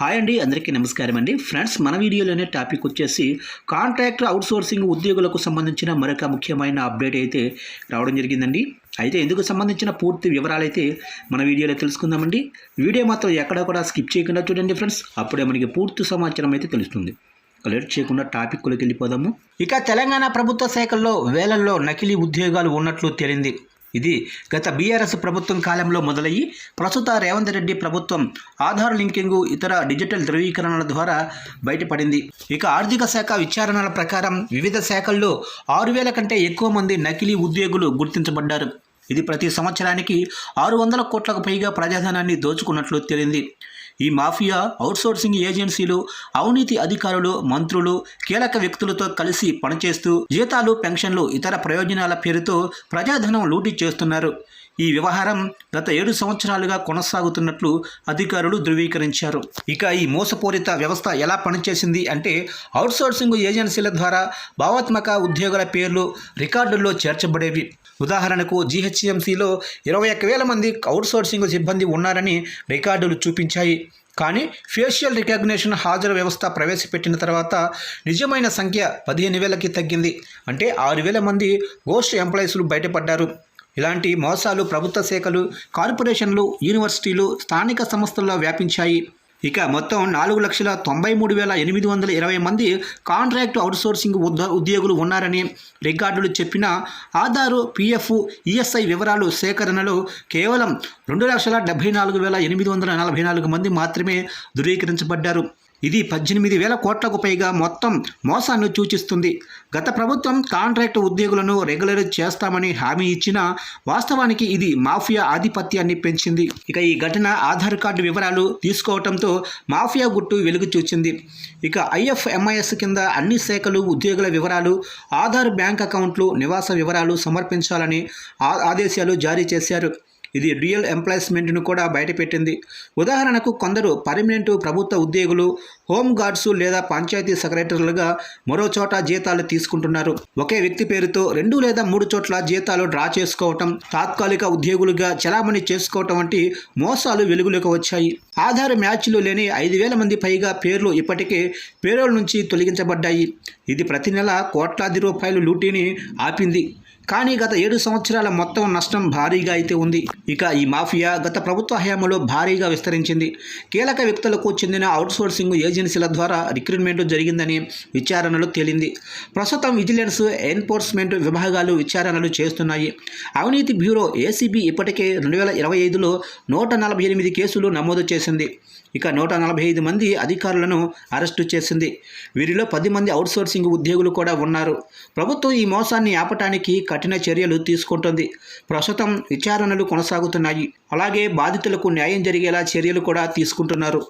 Hi అండి అందరికీ నమస్కారం అండి. ఫ్రెండ్స్ మన వీడియోలోనే టాపిక్ వచ్చేసి కాంట్రాక్టర్ అవుట్సోర్సింగ్ ఉద్యోగులకు సంబంధించిన మరొక ముఖ్యమైన అప్డేట్ అయితే రావడం జరిగిందండి. అయితే ఇందుకు సంబంధించిన పూర్తి వివరాలు అయితే మన వీడియోలో తెలుసుకుందామండి. వీడియో మాత్రం ఎక్కడ కూడా స్కిప్ చేయకుండా చూడండి ఫ్రెండ్స్. అప్పుడే మనకి పూర్తి సమాచారం అయితే తెలుస్తుంది. లేట్ చేయకుండా టాపిక్లోకి వెళ్ళిపోదాము. ఇక తెలంగాణ ప్రభుత్వ శాఖల్లో వేలల్లో నకిలీ ఉద్యోగాలు ఉన్నట్లు తేలింది. ఇది గత బీఆర్ఎస్ ప్రభుత్వం కాలంలో మొదలయ్యి ప్రస్తుత రేవంత్ రెడ్డి ప్రభుత్వం ఆధార్ లింకింగ్ ఇతర డిజిటల్ ధృవీకరణల ద్వారా బయటపడింది. ఇక ఆర్థిక శాఖ విచారణల ప్రకారం వివిధ శాఖల్లో ఆరు వేల కంటే ఎక్కువ మంది నకిలీ ఉద్యోగులు గుర్తించబడ్డారు. ఇది ప్రతి సంవత్సరానికి ఆరు వందల కోట్లకు పైగా ప్రజాధనాన్ని దోచుకున్నట్లు తేలింది. ఈ మాఫియా అవుట్సోర్సింగ్ ఏజెన్సీలు అవినీతి అధికారులు మంత్రులు కీలక వ్యక్తులతో కలిసి పనిచేస్తూ జీతాలు పెన్షన్లు ఇతర ప్రయోజనాల పేరుతో ప్రజాధనం లూటీ చేస్తున్నారు. ఈ వ్యవహారం గత ఏడు సంవత్సరాలుగా కొనసాగుతున్నట్లు అధికారులు ధృవీకరించారు. ఇక ఈ మోసపూరిత వ్యవస్థ ఎలా పనిచేసింది అంటే అవుట్సోర్సింగ్ ఏజెన్సీల ద్వారా భావాత్మక ఉద్యోగుల పేర్లు రికార్డుల్లో చేర్చబడేవి. ఉదాహరణకు జీహెచ్ఎంసీలో ఇరవై ఒక్క వేల మంది అవుట్సోర్సింగ్ సిబ్బంది ఉన్నారని రికార్డులు చూపించాయి. కానీ ఫేషియల్ రికగ్నిషన్ హాజరు వ్యవస్థ ప్రవేశపెట్టిన తర్వాత నిజమైన సంఖ్య పదిహేను వేలకి తగ్గింది. అంటే ఆరు వేల మంది గోస్ట్ ఎంప్లాయీస్లు బయటపడ్డారు. ఇలాంటి మోసాలు ప్రభుత్వ శాఖలు కార్పొరేషన్లు యూనివర్సిటీలు స్థానిక సంస్థల్లో వ్యాపించాయి. ఇక మొత్తం నాలుగు లక్షల తొంభై మూడు వేల ఎనిమిది వందల ఇరవై మంది కాంట్రాక్ట్ అవుట్సోర్సింగ్ ఉద్ద ఉద్యోగులు ఉన్నారని రికార్డులు చెప్పిన ఆధారు పిఎఫ్ ఈఎస్ఐ వివరాలు సేకరణలో కేవలం రెండు లక్షల డెబ్బై నాలుగు వేల ఎనిమిది వందల నలభై నాలుగు మంది మాత్రమే ధృవీకరించబడ్డారు. ఇది పద్దెనిమిది వేల కోట్లకు పైగా మొత్తం మోసాన్ని సూచిస్తుంది. గత ప్రభుత్వం కాంట్రాక్ట్ ఉద్యోగులను రెగ్యులర్ చేస్తామని హామీ ఇచ్చినా వాస్తవానికి ఇది మాఫియా ఆధిపత్యాన్ని పెంచింది. ఇక ఈ ఘటన ఆధార్ కార్డు వివరాలు తీసుకోవడంతో మాఫియా గుట్టు వెలుగు చూచింది. ఇక ఐఎఫ్ఎంఐఎస్ కింద అన్ని శాఖలు ఉద్యోగుల వివరాలు ఆధార్ బ్యాంక్ అకౌంట్లు నివాస వివరాలు సమర్పించాలని ఆ- ఆదేశాలు జారీ చేశారు. ఇది రియల్ ఎంప్లాయ్మెంట్ను కూడా బయటపెట్టింది. ఉదాహరణకు కొందరు పర్మనెంట్ ప్రభుత్వ ఉద్యోగులు హోమ్ గార్డ్స్ లేదా పంచాయతీ సెక్రటరీలుగా మరో చోట జీతాలు తీసుకుంటున్నారు. ఒకే వ్యక్తి పేరుతో రెండు లేదా మూడు చోట్ల జీతాలు డ్రా చేసుకోవటం తాత్కాలిక ఉద్యోగులుగా చలామణి చేసుకోవటం వంటి మోసాలు వెలుగులోకి వచ్చాయి. ఆధార్ మ్యాచ్లు లేని ఐదు వేల మంది పైగా పేర్లు ఇప్పటికే పేరోల్ నుంచి తొలగించబడ్డాయి. ఇది ప్రతి నెల కోట్లాది రూపాయలు లూటీని ఆపింది. కానీ గత ఏడు సంవత్సరాల మొత్తం నష్టం భారీగా అయితే ఉంది. ఇక ఈ మాఫియా గత ప్రభుత్వ హయాంలో భారీగా విస్తరించింది. కీలక వ్యక్తులకు చెందిన అవుట్సోర్సింగ్ ఏజెన్సీల ద్వారా రిక్రూట్మెంట్ జరిగిందని విచారణలో తేలింది. ప్రస్తుతం విజిలెన్స్ ఎన్ఫోర్స్మెంట్ విభాగాలు విచారణలు చేస్తున్నాయి. అవినీతి బ్యూరో ఏసీబీ ఇప్పటికే రెండు వేల ఇరవై ఐదులో నూట నలభై ఎనిమిది కేసులు నమోదు చేసింది. ఇక నూట నలభై ఐదు మంది అధికారులను అరెస్టు చేసింది. వీరిలో పది మంది అవుట్సోర్సింగ్ ఉద్యోగులు కూడా ఉన్నారు. ప్రభుత్వం ఈ మోసాన్ని ఆపటానికి కఠిన చర్యలు తీసుకుంటుంది. ప్రస్తుతం విచారణలు కొనసాగుతున్నాయి. అలాగే బాధితులకు న్యాయం జరిగేలా చర్యలు కూడా తీసుకుంటున్నారు.